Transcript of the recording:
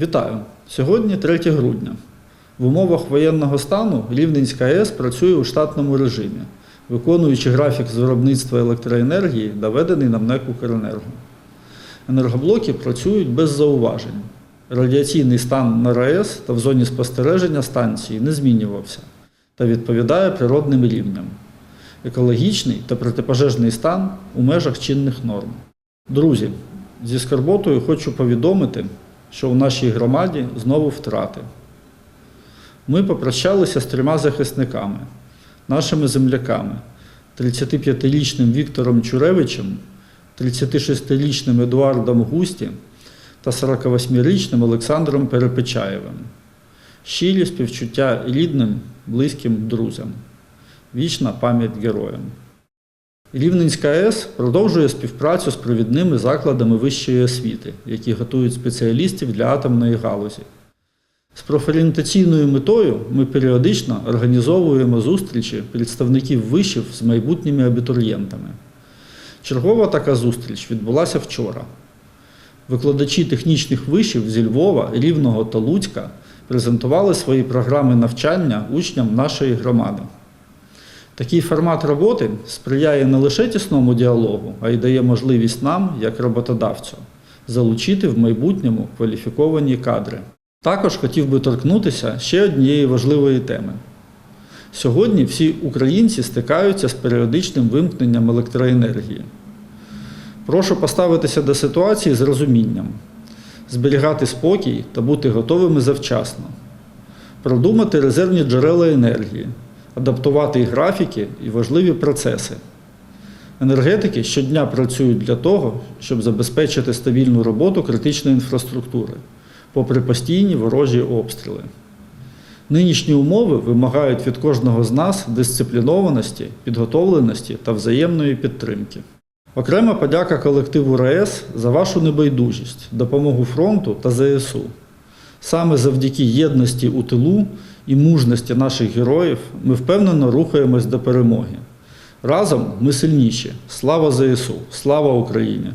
Вітаю! Сьогодні 3 грудня. В умовах воєнного стану Рівненська АЕС працює у штатному режимі, виконуючи графік з виробництва електроенергії, доведений на МНЕК «Укренерго». Енергоблоки працюють без зауважень. Радіаційний стан на РАЕС та в зоні спостереження станції не змінювався та відповідає природним рівням. Екологічний та протипожежний стан у межах чинних норм. Друзі, зі скорботою хочу повідомити, що у нашій громаді знову втрати. Ми попрощалися з трьома захисниками, нашими земляками, 35-річним Віктором Чуревичем, 36-річним Едуардом Густі та 48-річним Олександром Перепечаєвим. Щирі співчуття рідним, близьким друзям. Вічна пам'ять героям. Рівненська АЕС продовжує співпрацю з провідними закладами вищої освіти, які готують спеціалістів для атомної галузі. З профорієнтаційною метою ми періодично організовуємо зустрічі представників вишів з майбутніми абітурієнтами. Чергова така зустріч відбулася вчора. Викладачі технічних вишів зі Львова, Рівного та Луцька презентували свої програми навчання учням нашої громади. Такий формат роботи сприяє не лише тісному діалогу, а й дає можливість нам, як роботодавцю, залучити в майбутньому кваліфіковані кадри. Також хотів би торкнутися ще однієї важливої теми. Сьогодні всі українці стикаються з періодичним вимкненням електроенергії. Прошу поставитися до ситуації з розумінням, зберігати спокій та бути готовими завчасно, продумати резервні джерела енергії, адаптувати графіки і важливі процеси. Енергетики щодня працюють для того, щоб забезпечити стабільну роботу критичної інфраструктури, попри постійні ворожі обстріли. Нинішні умови вимагають від кожного з нас дисциплінованості, підготовленості та взаємної підтримки. Окрема подяка колективу РаЕС за вашу небайдужість, допомогу фронту та ЗСУ. Саме завдяки єдності у тилу і мужності наших героїв ми впевнено рухаємось до перемоги. Разом ми сильніші. Слава ЗСУ! Слава Україні!